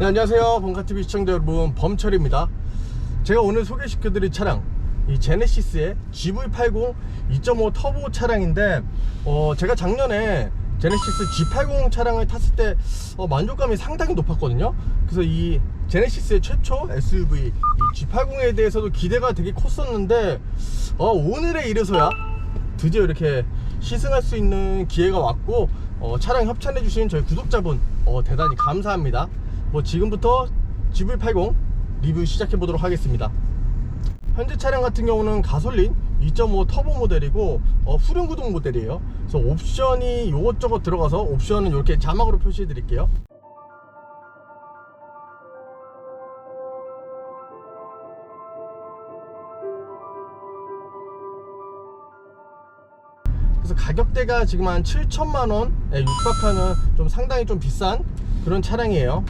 네, 안녕하세요. 본카TV 시청자 여러분, 범철입니다. 제가 오늘 소개시켜드릴 차량, 이 제네시스의 GV80 2.5 터보 차량인데, 어, 제가 작년에 제네시스 G80 차량을 탔을 때 어, 만족감이 상당히 높았거든요. 그래서 이 제네시스의 최초 SUV 이 G80에 대해서도 기대가 되게 컸었는데, 어, 오늘에 이래서야 드디어 이렇게 시승할 수 있는 기회가 왔고 어, 차량 협찬해 주신 저희 구독자분 어, 대단히 감사합니다. 뭐 지금부터 GV80 리뷰 시작해 보도록 하겠습니다. 현재 차량 같은 경우는 가솔린 2.5 터보 모델이고 어, 후륜 구동 모델이에요. 그래서 옵션이 이것저것 들어가서 옵션은 이렇게 자막으로 표시해 드릴게요. 그래서 가격대가 지금 한 7천만 원에 육박하는 좀 상당히 좀 비싼 그런 차량이에요.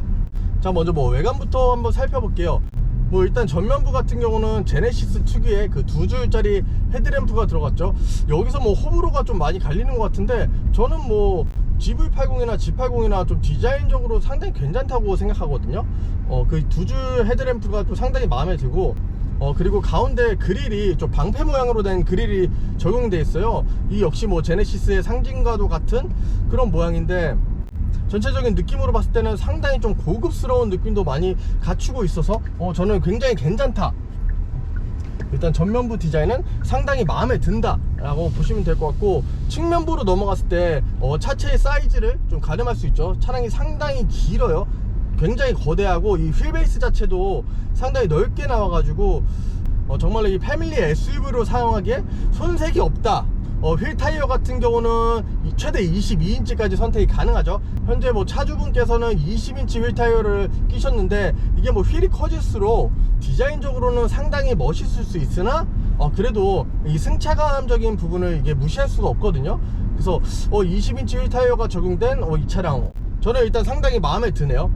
자 먼저 뭐 외관부터 한번 살펴볼게요. 뭐 일단 전면부 같은 경우는 제네시스 특유의 그 두 줄짜리 헤드램프가 들어갔죠. 여기서 뭐 호불호가 좀 많이 갈리는 것 같은데 저는 뭐 GV80이나 G80이나 좀 디자인적으로 상당히 괜찮다고 생각하거든요. 어 그 두 줄 헤드램프가 또 상당히 마음에 들고 어 그리고 가운데 그릴이 좀 방패 모양으로 된 그릴이 적용돼 있어요. 이 역시 뭐 제네시스의 상징과도 같은 그런 모양인데 전체적인 느낌으로 봤을 때는 상당히 좀 고급스러운 느낌도 많이 갖추고 있어서 어 저는 굉장히 괜찮다. 일단 전면부 디자인은 상당히 마음에 든다 라고 보시면 될 것 같고 측면부로 넘어갔을 때 어, 차체의 사이즈를 좀 가늠할 수 있죠. 차량이 상당히 길어요. 굉장히 거대하고 이 휠베이스 자체도 상당히 넓게 나와가지고 어, 정말로 이 패밀리 SUV로 사용하기에 손색이 없다 어, 휠 타이어 같은 경우는 이 최대 22인치까지 선택이 가능하죠. 현재 뭐 차주분께서는 20인치 휠 타이어를 끼셨는데 이게 뭐 휠이 커질수록 디자인적으로는 상당히 멋있을 수 있으나 어, 그래도 이 승차감적인 부분을 이게 무시할 수가 없거든요. 그래서 어, 20인치 휠 타이어가 적용된 어, 이 차량 저는 일단 상당히 마음에 드네요.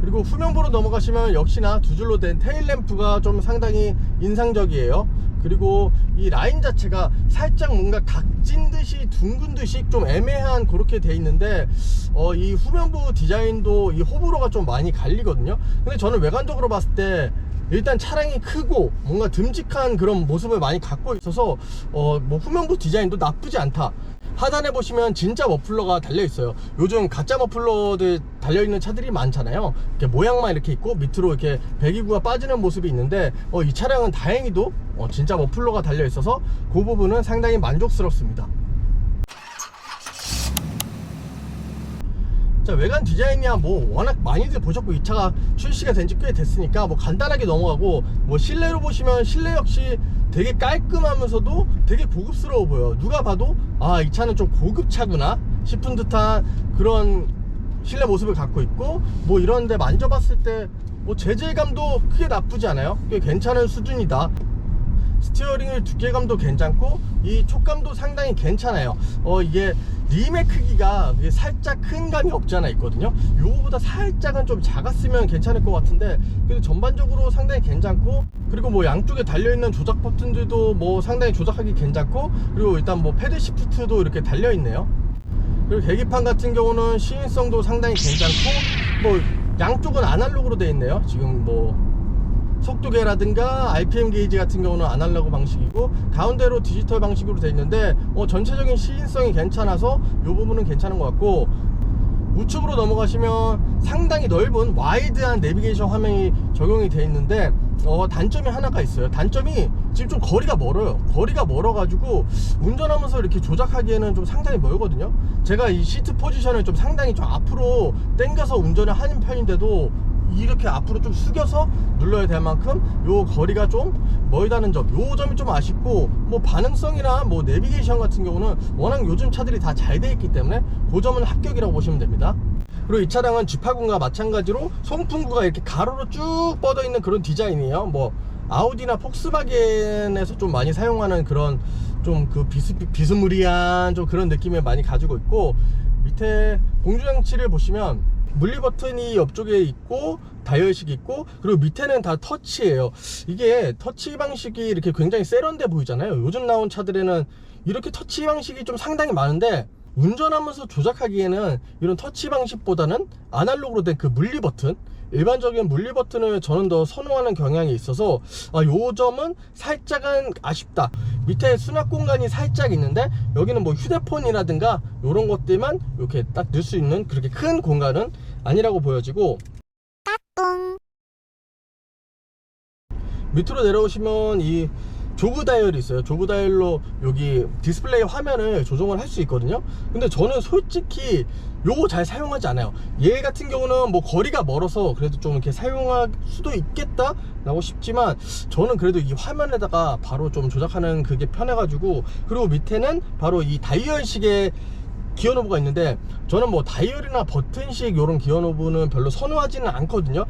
그리고 후면부로 넘어가시면 역시나 두 줄로 된 테일 램프가 좀 상당히 인상적이에요. 그리고 이 라인 자체가 살짝 뭔가 각진 듯이 둥근 듯이 좀 애매한 그렇게 돼 있는데 어, 이 후면부 디자인도 이 호불호가 좀 많이 갈리거든요. 근데 저는 외관적으로 봤을 때 일단 차량이 크고 뭔가 듬직한 그런 모습을 많이 갖고 있어서 어, 뭐 후면부 디자인도 나쁘지 않다. 하단에 보시면 진짜 머플러가 달려 있어요. 요즘 가짜 머플러들 달려 있는 차들이 많잖아요. 이렇게 모양만 이렇게 있고 밑으로 이렇게 배기구가 빠지는 모습이 있는데 어, 이 차량은 다행히도 어, 진짜 머플러가 달려 있어서 그 부분은 상당히 만족스럽습니다. 자 외관 디자인이야 뭐 워낙 많이들 보셨고 이 차가 출시가 된 지 꽤 됐으니까 뭐 간단하게 넘어가고 뭐 실내로 보시면 실내 역시 되게 깔끔하면서도 되게 고급스러워 보여. 누가 봐도 아 이 차는 좀 고급 차구나 싶은 듯한 그런 실내 모습을 갖고 있고 뭐 이런데 만져봤을 때 뭐 재질감도 크게 나쁘지 않아요. 꽤 괜찮은 수준이다. 스티어링의 두께감도 괜찮고 이 촉감도 상당히 괜찮아요. 어 이게 림의 크기가 살짝 큰 감이 없지 않아 있거든요. 요거보다 살짝은 좀 작았으면 괜찮을 것 같은데 그래도 전반적으로 상당히 괜찮고 그리고 뭐 양쪽에 달려있는 조작 버튼들도 뭐 상당히 조작하기 괜찮고 그리고 일단 뭐 패드 시프트도 이렇게 달려있네요. 그리고 계기판 같은 경우는 시인성도 상당히 괜찮고 뭐 양쪽은 아날로그로 되어 있네요. 지금 뭐 속도계라든가 RPM 게이지 같은 경우는 아날로그 방식이고 가운데로 디지털 방식으로 되어 있는데 어, 전체적인 시인성이 괜찮아서 이 부분은 괜찮은 것 같고 우측으로 넘어가시면 상당히 넓은 와이드한 내비게이션 화면이 적용이 되어 있는데 어, 단점이 하나가 있어요. 단점이 지금 좀 거리가 멀어요. 거리가 멀어 가지고 운전하면서 이렇게 조작하기에는 좀 상당히 멀거든요. 제가 이 시트 포지션을 좀 상당히 좀 앞으로 당겨서 운전을 하는 편인데도 이렇게 앞으로 좀 숙여서 눌러야 될 만큼 요 거리가 좀 멀다는 점, 요 점이 좀 아쉽고 뭐 반응성이나 뭐 내비게이션 같은 경우는 워낙 요즘 차들이 다 잘 돼 있기 때문에 그 점은 합격이라고 보시면 됩니다. 그리고 이 차량은 G80과 마찬가지로 송풍구가 이렇게 가로로 쭉 뻗어 있는 그런 디자인이에요. 뭐 아우디나 폭스바겐에서 좀 많이 사용하는 그런 좀 그 비스, 비스무리한 좀 그런 느낌을 많이 가지고 있고 밑에 공조장치를 보시면 물리 버튼이 옆쪽에 있고 다이얼식이 있고 그리고 밑에는 다 터치예요. 이게 터치 방식이 이렇게 굉장히 세련돼 보이잖아요. 요즘 나온 차들에는 이렇게 터치 방식이 좀 상당히 많은데 운전하면서 조작하기에는 이런 터치 방식보다는 아날로그로 된 그 물리 버튼 일반적인 물리 버튼을 저는 더 선호하는 경향이 있어서 아, 요 점은 살짝은 아쉽다. 밑에 수납 공간이 살짝 있는데 여기는 뭐 휴대폰이라든가 이런 것들만 이렇게 딱 넣을 수 있는 그렇게 큰 공간은 아니라고 보여지고 밑으로 내려오시면 이 조그 다이얼이 있어요. 조그 다이얼로 여기 디스플레이 화면을 조정을 할 수 있거든요. 근데 저는 솔직히 요거 잘 사용하지 않아요. 얘 같은 경우는 뭐 거리가 멀어서 그래도 좀 이렇게 사용할 수도 있겠다 라고 싶지만 저는 그래도 이 화면에다가 바로 좀 조작하는 그게 편해 가지고 그리고 밑에는 바로 이 다이얼식의 기어 노브가 있는데 저는 뭐 다이얼이나 버튼식 이런 기어 노브는 별로 선호하지는 않거든요.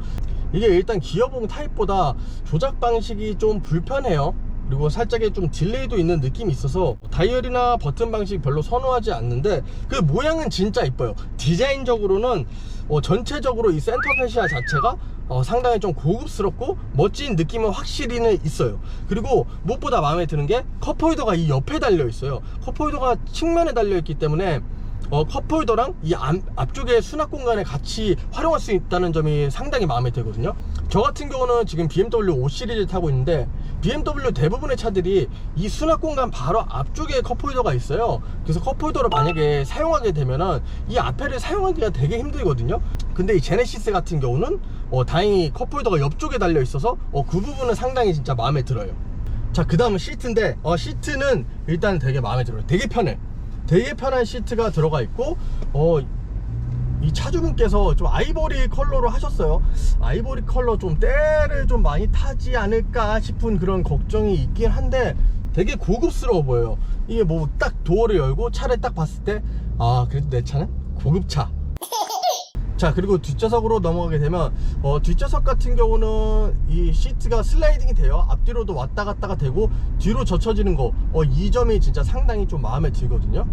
이게 일단 기어봉 타입보다 조작 방식이 좀 불편해요. 그리고 살짝의 좀 딜레이도 있는 느낌이 있어서 다이얼이나 버튼 방식 별로 선호하지 않는데 그 모양은 진짜 이뻐요. 디자인적으로는 어, 전체적으로 이 센터 페시아 자체가 어, 상당히 좀 고급스럽고 멋진 느낌은 확실히는 있어요. 그리고 무엇보다 마음에 드는 게 컵홀더가 이 옆에 달려 있어요. 컵홀더가 측면에 달려 있기 때문에 어, 컵홀더랑 이 앞, 앞쪽에 수납 공간에 같이 활용할 수 있다는 점이 상당히 마음에 들거든요. 저 같은 경우는 지금 BMW 5 시리즈 타고 있는데 BMW 대부분의 차들이 이 수납 공간 바로 앞쪽에 컵홀더가 있어요. 그래서 컵홀더를 만약에 사용하게 되면은 이 앞에를 사용하기가 되게 힘들거든요. 근데 이 제네시스 같은 경우는 어, 다행히 컵홀더가 옆쪽에 달려 있어서 어, 그 부분은 상당히 진짜 마음에 들어요. 자, 그 다음은 시트인데, 어, 시트는 일단 되게 마음에 들어요. 되게 편해. 되게 편한 시트가 들어가 있고, 어, 이 차주분께서 좀 아이보리 컬러로 하셨어요. 아이보리 컬러 좀 때를 좀 많이 타지 않을까 싶은 그런 걱정이 있긴 한데, 되게 고급스러워 보여요. 이게 뭐 딱 도어를 열고 차를 딱 봤을 때, 아, 그래도 내 차는 고급차. 자 그리고 뒷좌석으로 넘어가게 되면 어, 뒷좌석 같은 경우는 이 시트가 슬라이딩이 돼요 앞뒤로도 왔다 갔다가 되고 뒤로 젖혀지는 거 어, 이 점이 진짜 상당히 좀 마음에 들거든요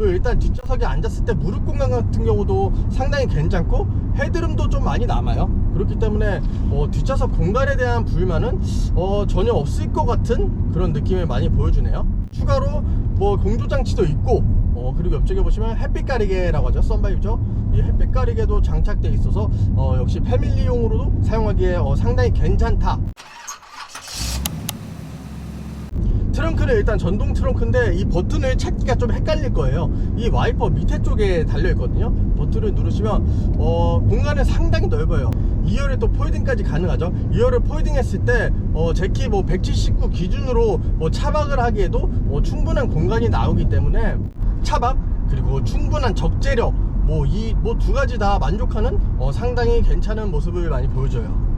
일단 뒷좌석에 앉았을 때 무릎 공간 같은 경우도 상당히 괜찮고 헤드룸도 좀 많이 남아요. 그렇기 때문에 어, 뒷좌석 공간에 대한 불만은 어, 전혀 없을 것 같은 그런 느낌을 많이 보여주네요. 추가로 뭐 공조 장치도 있고 어, 그리고 옆쪽에 보시면 햇빛 가리개라고 하죠. 썬바이브죠. 이 햇빛 가리개도 장착되어 있어서 어, 역시 패밀리용으로도 사용하기에 어, 상당히 괜찮다 트렁크는 일단 전동 트렁크인데 이 버튼을 찾기가 좀 헷갈릴 거예요. 이 와이퍼 밑에 쪽에 달려 있거든요. 버튼을 누르시면 어, 공간은 상당히 넓어요. 2열에 또 폴딩까지 가능하죠. 2열을 폴딩 했을 때 어, 제키 뭐 179 기준으로 뭐 차박을 하기에도 뭐 충분한 공간이 나오기 때문에 차박 그리고 충분한 적재력 뭐 이 뭐 두 가지 다 만족하는 어, 상당히 괜찮은 모습을 많이 보여줘요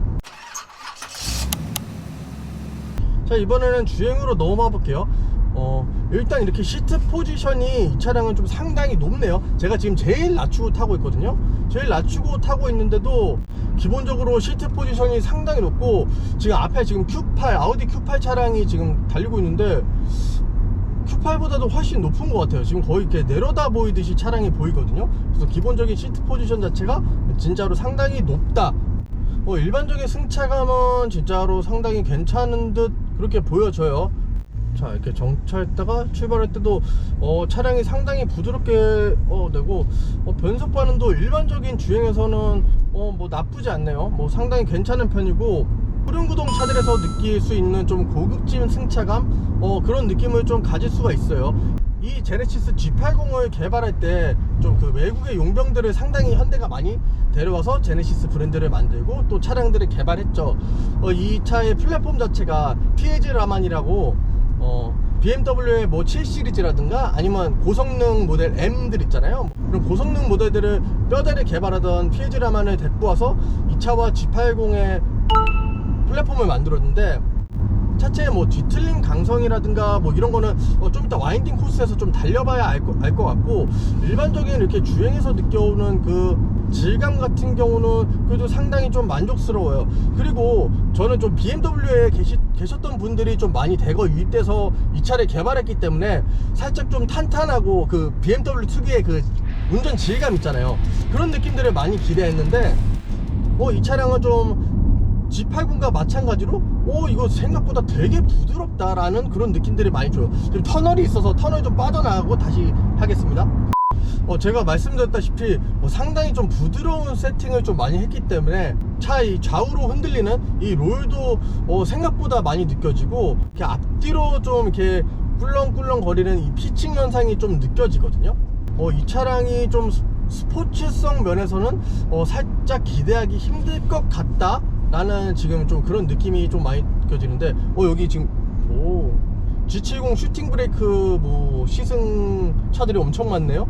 자 이번에는 주행으로 넘어가 볼게요. 어 일단 이렇게 시트 포지션이 이 차량은 좀 상당히 높네요. 제가 지금 제일 낮추고 타고 있거든요. 제일 낮추고 타고 있는데도 기본적으로 시트 포지션이 상당히 높고 지금 앞에 지금 Q8 아우디 Q8 차량이 지금 달리고 있는데 Q8보다도 훨씬 높은 것 같아요. 지금 거의 이렇게 내려다 보이듯이 차량이 보이거든요. 그래서 기본적인 시트 포지션 자체가 진짜로 상당히 높다. 어, 일반적인 승차감은 진짜로 상당히 괜찮은 듯 그렇게 보여져요. 자 이렇게 정차했다가 출발할 때도 어, 차량이 상당히 부드럽게 어, 되고 어, 변속 반응도 일반적인 주행에서는 어, 뭐 나쁘지 않네요. 뭐 상당히 괜찮은 편이고 후륜구동 차들에서 느낄 수 있는 좀 고급진 승차감 어, 그런 느낌을 좀 가질 수가 있어요 이 제네시스 G80을 개발할 때 좀 그 외국의 용병들을 상당히 현대가 많이 데려와서 제네시스 브랜드를 만들고 또 차량들을 개발했죠. 어, 이 차의 플랫폼 자체가 PH 라만이라고 어, BMW의 뭐 7 시리즈라든가 아니면 고성능 모델 M들 있잖아요. 그런 고성능 모델들을 뼈대를 개발하던 PH 라만을 데리고 와서 이 차와 G80의 플랫폼을 만들었는데 차체의 뭐 뒤틀림 강성이라든가 뭐 이런 거는 어, 좀 이따 와인딩 코스에서 좀 달려봐야 알것 같고 일반적인 이렇게 주행에서 느껴오는 그 질감 같은 경우는 그래도 상당히 좀 만족스러워요. 그리고 저는 좀 BMW에 계시, 계셨던 분들이 좀 많이 대거 유입돼서 이 차를 개발했기 때문에 살짝 좀 탄탄하고 그 BMW 특유의 그 운전 질감 있잖아요. 그런 느낌들을 많이 기대했는데 어, 이 차량은 좀 G80과 마찬가지로 오 이거 생각보다 되게 부드럽다라는 그런 느낌들이 많이 줘요. 지금 터널이 있어서 터널 좀 빠져나가고 다시 하겠습니다. 어, 제가 말씀드렸다시피 어, 상당히 좀 부드러운 세팅을 좀 많이 했기 때문에 차 이 좌우로 흔들리는 이 롤도 어, 생각보다 많이 느껴지고 이렇게 앞뒤로 좀 이렇게 꿀렁꿀렁 거리는 이 피칭 현상이 좀 느껴지거든요. 어, 이 차량이 좀 스- 스포츠성 면에서는 어, 살짝 기대하기 힘들 것 같다 라는 지금 좀 그런 느낌이 좀 많이 느껴지는데 어 여기 지금 오 G70 슈팅 브레이크 뭐 시승 차들이 엄청 많네요.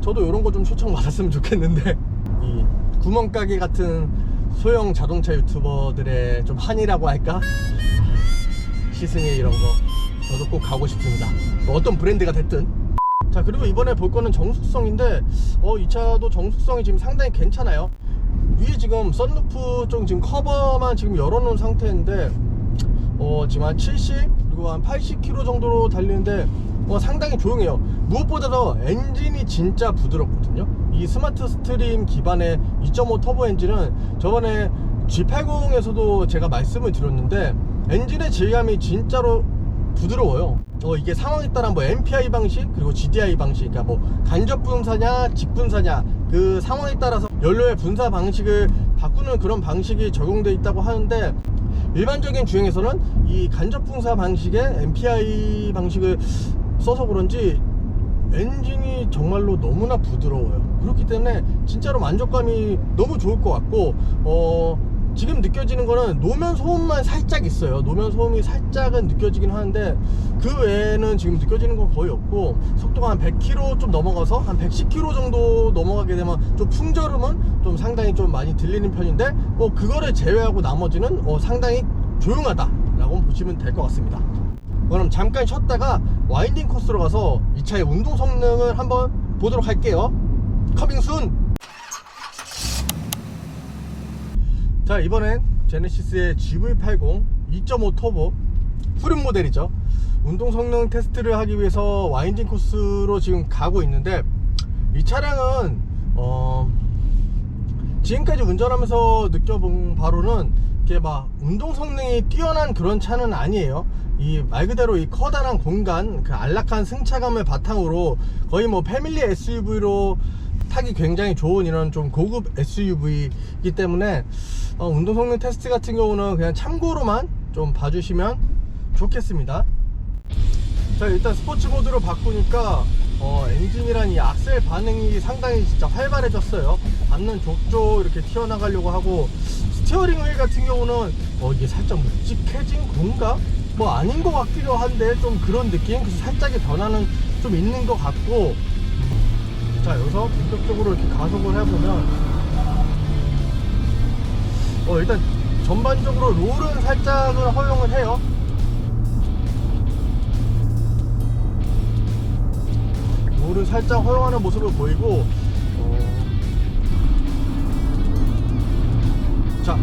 저도 이런 거 좀 초청 받았으면 좋겠는데 이 구멍가게 같은 소형 자동차 유튜버들의 좀 한이라고 할까 시승에 이런 거 저도 꼭 가고 싶습니다. 뭐 어떤 브랜드가 됐든. 자 그리고 이번에 볼 거는 정숙성인데 어 이 차도 정숙성이 지금 상당히 괜찮아요. 위에 지금 썬루프 쪽 지금 커버만 지금 열어놓은 상태인데 어 지금 한 70 그리고 한 80km 정도로 달리는데 어 상당히 조용해요 무엇보다도 엔진이 진짜 부드럽거든요 이 스마트 스트림 기반의 2.5 터보 엔진은 저번에 G80에서도 제가 말씀을 드렸는데 엔진의 질감이 진짜로 부드러워요. 어, 이게 상황에 따라 뭐 MPI 방식 그리고 GDI 방식, 그러니까 뭐 간접 분사냐 직분사냐 그 상황에 따라서 연료의 분사 방식을 바꾸는 그런 방식이 적용돼 있다고 하는데 일반적인 주행에서는 이 간접 분사 방식의 MPI 방식을 써서 그런지 엔진이 정말로 너무나 부드러워요. 그렇기 때문에 진짜로 만족감이 너무 좋을 것 같고, 어, 지금 느껴지는 거는 노면 소음만 살짝 있어요. 노면 소음이 살짝은 느껴지긴 하는데, 그 외에는 지금 느껴지는 건 거의 없고, 속도가 한 100km 좀 넘어가서 한 110km 정도 넘어가게 되면 좀 풍절음은 좀 상당히 좀 많이 들리는 편인데, 뭐 그거를 제외하고 나머지는 어, 상당히 조용하다 라고 보시면 될 것 같습니다. 그럼 잠깐 쉬었다가 와인딩 코스로 가서 이 차의 운동 성능을 한번 보도록 할게요. 커밍 순! 자, 이번엔 제네시스의 GV80 2.5 터보 후륜 모델이죠. 운동 성능 테스트를 하기 위해서 와인딩 코스로 지금 가고 있는데 이 차량은 어 지금까지 운전하면서 느껴본 바로는 이게 막 운동 성능이 뛰어난 그런 차는 아니에요. 이 말 그대로 이 커다란 공간, 그 안락한 승차감을 바탕으로 거의 뭐 패밀리 SUV로 타기 굉장히 좋은 이런 좀 고급 SUV이기 때문에 어, 운동 성능 테스트 같은 경우는 그냥 참고로만 좀 봐주시면 좋겠습니다. 자 일단 스포츠 모드로 바꾸니까 어, 엔진이란 이 악셀 반응이 상당히 진짜 활발해졌어요 밟는 족조 이렇게 튀어나가려고 하고 스티어링 휠 같은 경우는 어, 이게 살짝 묵직해진 건가? 뭐 아닌 것 같기도 한데 좀 그런 느낌? 그래서 살짝의 변화는 좀 있는 것 같고 자 여기서 본격적으로 이렇게 가속을 해보면 어 일단 전반적으로 롤은 살짝은 허용을 해요. 롤을 살짝 허용하는 모습을 보이고 어... 자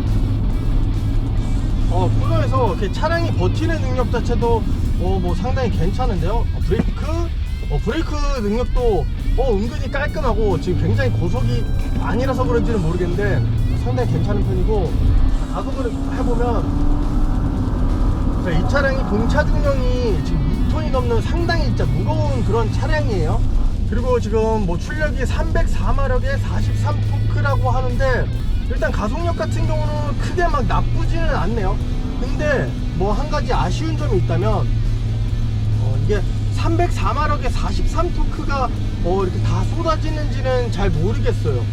어, 코너에서 이렇게 차량이 버티는 능력 자체도 어, 뭐 상당히 괜찮은데요. 어, 브레이크? 어, 브레이크 능력도 어, 은근히 깔끔하고 지금 굉장히 고속이 아니라서 그런지는 모르겠는데 상당히 괜찮은 편이고 자, 가속을 해보면 자, 이 차량이 공차 중량이 지금 2톤이 넘는 상당히 진짜 무거운 그런 차량이에요. 그리고 지금 뭐 출력이 304마력에 43토크라고 하는데 일단 가속력 같은 경우는 크게 막 나쁘지는 않네요. 근데 뭐 한 가지 아쉬운 점이 있다면 어, 이게 304마력에 43토크가 어, 이렇게 다 쏟아지는지는 잘 모르겠어요.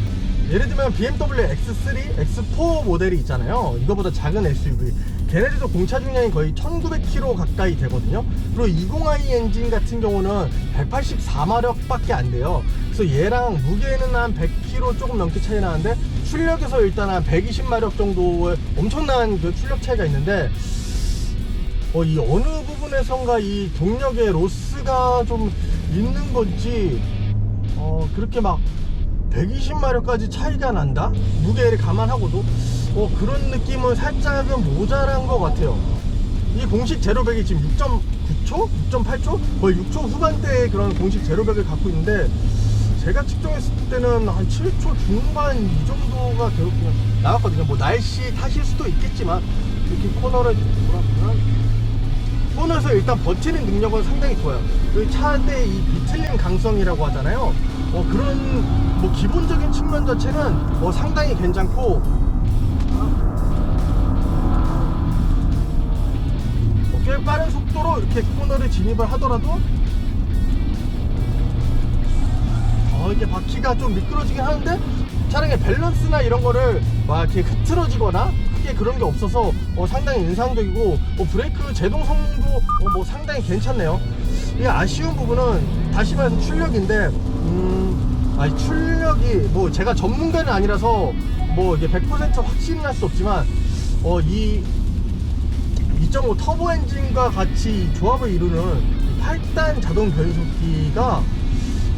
예를 들면 BMW X3, X4 모델이 있잖아요. 이거보다 작은 SUV. 걔네들도 공차 중량이 거의 1900km 가까이 되거든요. 그리고 20i 엔진 같은 경우는 184마력밖에 안 돼요. 그래서 얘랑 무게는 한 100km 조금 넘게 차이 나는데 출력에서 일단 한 120마력 정도의 엄청난 그 출력 차이가 있는데 어, 이 어느 부분에선가 이 동력의 로스가 좀 있는 건지 어, 그렇게 막 120마력까지 차이가 난다? 무게를 감안하고도 어, 그런 느낌은 살짝은 모자란 것 같아요. 이 공식 제로백이 지금 6.9초? 6.8초? 거의 6초 후반대의 그런 공식 제로백을 갖고 있는데 제가 측정했을 때는 한 7초 중반 이 정도가 되었구나 나왔거든요. 뭐 날씨 탓일 수도 있겠지만 이렇게 코너를 돌아 코너에서 일단 버티는 능력은 상당히 좋아요. 그 차대 이 비틀림 강성이라고 하잖아요. 어, 그런 뭐 기본적인 측면 자체는 어, 상당히 괜찮고 어, 꽤 빠른 속도로 이렇게 코너를 진입을 하더라도 어, 이게 바퀴가 좀 미끄러지긴 하는데 차량의 밸런스나 이런 거를 막 이렇게 흐트러지거나 크게 그런 게 없어서 어, 상당히 인상적이고 어, 브레이크 제동 성능도 어, 뭐 상당히 괜찮네요. 이게 아쉬운 부분은 다시 말해서 출력인데 음, 아니 출력이 뭐 제가 전문가는 아니라서 뭐 이게 100% 확신은 할 수 없지만 어, 이 2.5 터보 엔진과 같이 조합을 이루는 8단 자동 변속기가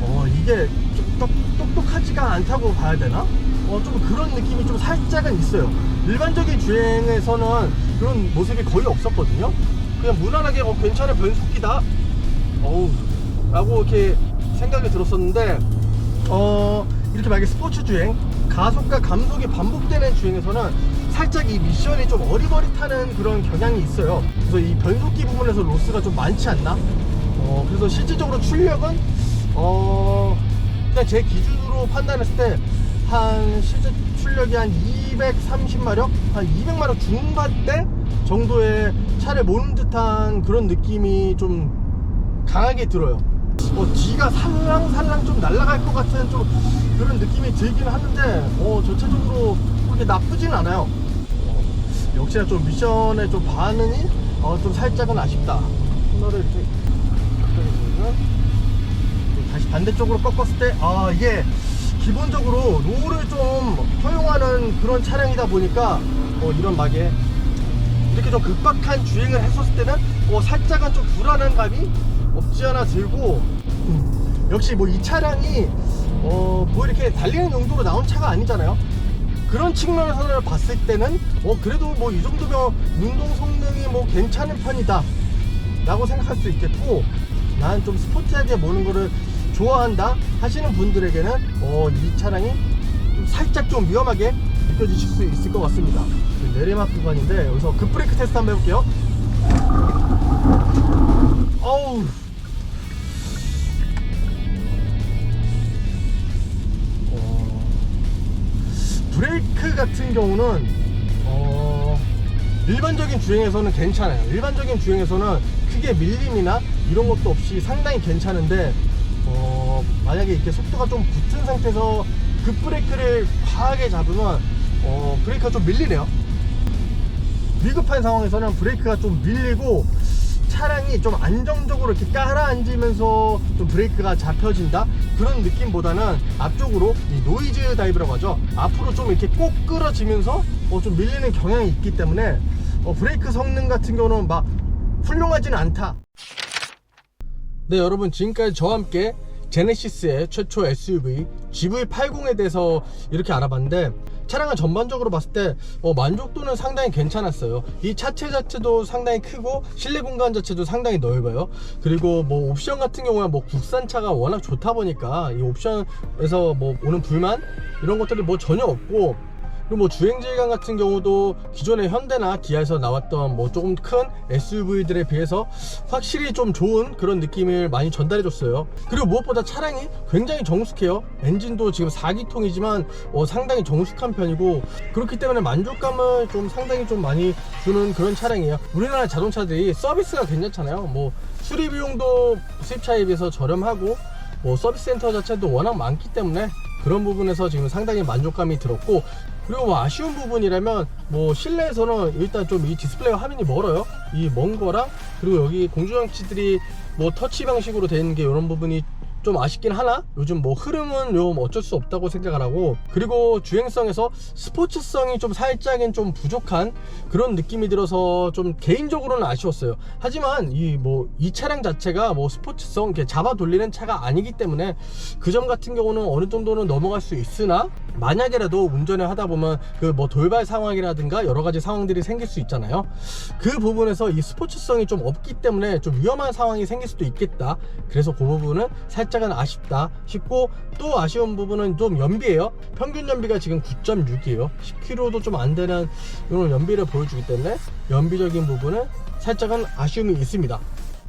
어 이게 좀 똑, 똑똑하지가 않다고 봐야 되나? 어 좀 그런 느낌이 좀 살짝은 있어요. 일반적인 주행에서는 그런 모습이 거의 없었거든요. 그냥 무난하게 어 괜찮은 변속기다. 어우 라고 이렇게 생각이 들었었는데 어 이렇게 만약에 스포츠 주행 가속과 감속이 반복되는 주행에서는 살짝 이 미션이 좀 어리버릿하는 그런 경향이 있어요. 그래서 이 변속기 부분에서 로스가 좀 많지 않나? 어 그래서 실질적으로 출력은 어 그냥 제 기준으로 판단했을 때 한 실제 출력이 한 230마력? 한 200마력 중반대 정도의 차를 모는 듯한 그런 느낌이 좀 강하게 들어요. 어, 뒤가 살랑살랑 좀 날아갈 것 같은 좀 그런 느낌이 들긴 하는데 어, 전체적으로 그렇게 나쁘진 않아요. 어, 역시나 좀 미션에 좀 반응이 어, 좀 살짝은 아쉽다. 코너를 이렇게 반대쪽으로 꺾었을 때 아 이게 기본적으로 롤을 좀 허용하는 그런 차량이다 보니까 어, 이런 막에 이렇게 좀 급박한 주행을 했었을 때는 어, 살짝은 좀 불안한 감이 없지 않아 들고 음, 역시 뭐 이 차량이 어, 뭐 이렇게 달리는 용도로 나온 차가 아니잖아요. 그런 측면에서 봤을 때는 어, 그래도 뭐 이 정도면 운동 성능이 뭐 괜찮은 편이다 라고 생각할 수 있겠고 난 좀 스포티하게 모는 거를 좋아한다 하시는 분들에게는 어, 이 차량이 좀 살짝 좀 위험하게 느껴지실 수 있을 것 같습니다. 그 내리막 구간인데 여기서 급브레이크 테스트 한번 해볼게요. 어우. 어, 브레이크 같은 경우는 어, 일반적인 주행에서는 괜찮아요. 일반적인 주행에서는 크게 밀림이나 이런 것도 없이 상당히 괜찮은데 어, 만약에 이렇게 속도가 좀 붙은 상태에서 급 브레이크를 과하게 잡으면 어, 브레이크가 좀 밀리네요. 위급한 상황에서는 브레이크가 좀 밀리고 차량이 좀 안정적으로 이렇게 깔아앉으면서 좀 브레이크가 잡혀진다? 그런 느낌보다는 앞쪽으로 이 노이즈 다이브라고 하죠. 앞으로 좀 이렇게 꼭 끌어지면서 어, 좀 밀리는 경향이 있기 때문에 어, 브레이크 성능 같은 경우는 막 훌륭하지는 않다 네 여러분 지금까지 저와 함께 제네시스의 최초 SUV GV80에 대해서 이렇게 알아봤는데 차량은 전반적으로 봤을 때 어, 만족도는 상당히 괜찮았어요. 이 차체 자체도 상당히 크고 실내 공간 자체도 상당히 넓어요. 그리고 뭐 옵션 같은 경우는 뭐 국산차가 워낙 좋다 보니까 이 옵션에서 뭐 오는 불만 이런 것들이 뭐 전혀 없고 그리고 뭐 주행 질감 같은 경우도 기존의 현대나 기아에서 나왔던 뭐 조금 큰 SUV들에 비해서 확실히 좀 좋은 그런 느낌을 많이 전달해 줬어요. 그리고 무엇보다 차량이 굉장히 정숙해요. 엔진도 지금 4기통이지만 어, 상당히 정숙한 편이고 그렇기 때문에 만족감을 좀 상당히 좀 많이 주는 그런 차량이에요. 우리나라 자동차들이 서비스가 괜찮잖아요. 뭐 수리 비용도 수입차에 비해서 저렴하고 뭐 서비스 센터 자체도 워낙 많기 때문에 그런 부분에서 지금 상당히 만족감이 들었고 그리고 뭐 아쉬운 부분이라면 뭐 실내에서는 일단 좀 이 디스플레이와 화면이 멀어요. 이 먼 거랑 그리고 여기 공조장치들이 뭐 터치 방식으로 되는 게 이런 부분이 좀 아쉽긴 하나? 요즘 뭐 흐름은 좀 어쩔 수 없다고 생각을 하고. 그리고 주행성에서 스포츠성이 좀 살짝은 좀 부족한 그런 느낌이 들어서 좀 개인적으로는 아쉬웠어요. 하지만 이 뭐 이 차량 자체가 뭐 스포츠성 이렇게 잡아 돌리는 차가 아니기 때문에 그 점 같은 경우는 어느 정도는 넘어갈 수 있으나 만약에라도 운전을 하다 보면 그 뭐 돌발 상황이라든가 여러 가지 상황들이 생길 수 있잖아요. 그 부분에서 이 스포츠성이 좀 없기 때문에 좀 위험한 상황이 생길 수도 있겠다. 그래서 그 부분은 살짝 은 아쉽다 싶고 또 아쉬운 부분은 좀 연비예요. 평균 연비가 지금 9.6이에요. 10km도 좀 안 되는 이런 연비를 보여주기 때문에 연비적인 부분은 살짝은 아쉬움이 있습니다.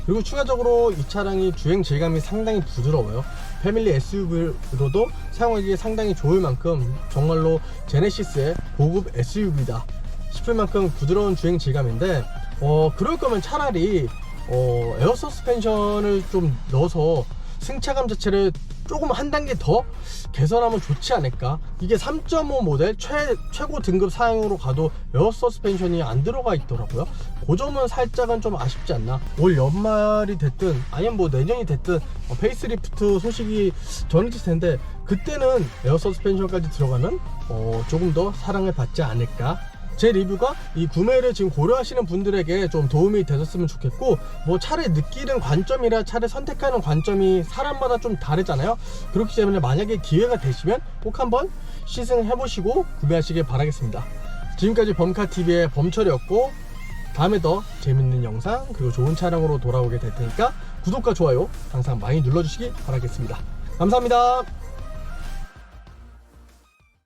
그리고 추가적으로 이 차량이 주행 질감이 상당히 부드러워요. 패밀리 SUV로도 사용하기에 상당히 좋을 만큼 정말로 제네시스의 고급 SUV다 싶을 만큼 부드러운 주행 질감인데 어 그럴 거면 차라리 어 에어 서스펜션을 좀 넣어서 승차감 자체를 조금 한 단계 더 개선하면 좋지 않을까? 이게 3.5 모델 최, 최고 등급 사양으로 가도 에어 서스펜션이 안 들어가 있더라고요. 그 점은 살짝은 좀 아쉽지 않나? 올 연말이 됐든 아니면 뭐 내년이 됐든 어, 페이스리프트 소식이 전해질 텐데 그때는 에어 서스펜션까지 들어가면 어, 조금 더 사랑을 받지 않을까 제 리뷰가 이 구매를 지금 고려하시는 분들에게 좀 도움이 되셨으면 좋겠고 뭐 차를 느끼는 관점이라 차를 선택하는 관점이 사람마다 좀 다르잖아요. 그렇기 때문에 만약에 기회가 되시면 꼭 한번 시승해 보시고 구매하시길 바라겠습니다. 지금까지 범카TV의 범철이었고 다음에 더 재밌는 영상 그리고 좋은 차량으로 돌아오게 될 테니까 구독과 좋아요 항상 많이 눌러주시기 바라겠습니다. 감사합니다